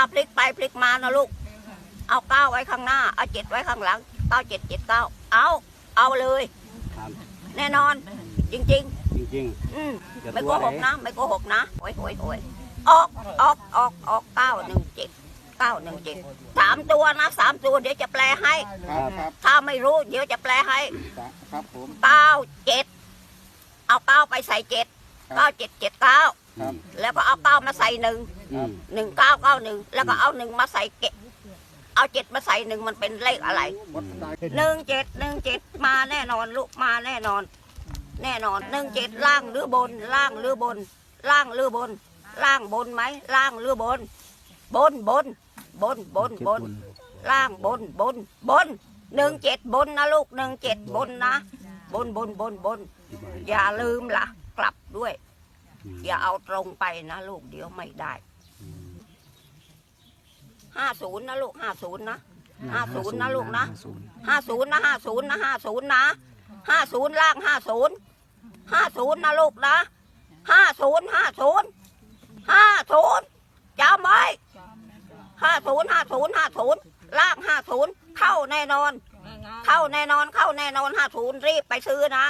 าพลิกไปพลิกมานะลูก เอาเก้าไว้ข้างหน้า เอาเจ็ดไว้ข้างหลังเก้าเจ็ดเจ็ดเก้าเอา เอาเลย ครับแน่นอน จริง จริงๆ อืมๆจะไม่ตัโกวหไหกนนะไม่โกหกนะโอ้ยโอ้ยโอ้ยออกออกออกออกเก้าหนึ่งเจ็ดเก้าหนึ่งเจ็ดสามตัวนะสามตัวเดี๋ยวจะแปลให้ ครับครับถ้าไม่รู้ เดี๋ยวจะแปลให้ครับผม เก้าเจ็ดเอาเก้าไปใส่เจ็ดเก้าเจ็ดเจ็ดเก้า ครับแล้วก็เอาเก้ามาใส่หนึ่งอืมหนึ่งเก้าเก้าหนึ่งแล้วก็เอาหนึ่งมาใส่เกะเอาเจ็ดมาใส่หนึ่งมันเป็นเลขอะไรวัดได้หนึ่งเจ็ดหนึ่งเจ็ดมาแน่นอนลูกมาแน่นอน แน่นอนหนึ่งเจ็ดล่างหรือบนล่างหรือบน ล่างหรือบน ล่างบนไหมล่างหรือบน บนบน บนบนบน ล่างบนบนบนหนึ่งเจ็ดบนนะลูกหนึ่งเจ็ดบนนะ บนบนบนบน อย่าลืมล่ะ กลับด้วย อย่าเอาตรงไปนะลูกเดี๋ยวไม่ได้ห้าศูนย์นะลูกห้าศูนย์นะห้าศูนย์นะลูกนะห้าศูนย์นะห้าศูนย์นะห้าศูนย์นะห้าศูนย์ล่างห้าศูนย์ห้าศูนย์นะลูกนะห้าศูนย์ห้าศูนย์ห้าศูนย์จำไว้ห้าศูนย์ห้าศูนย์ห้าศูนย์ล่างห้าศูนย์เข้าแน่นอน เข้าแน่นอนเข้าแน่นอนห้าศูนย์รีบไปซื้อนะ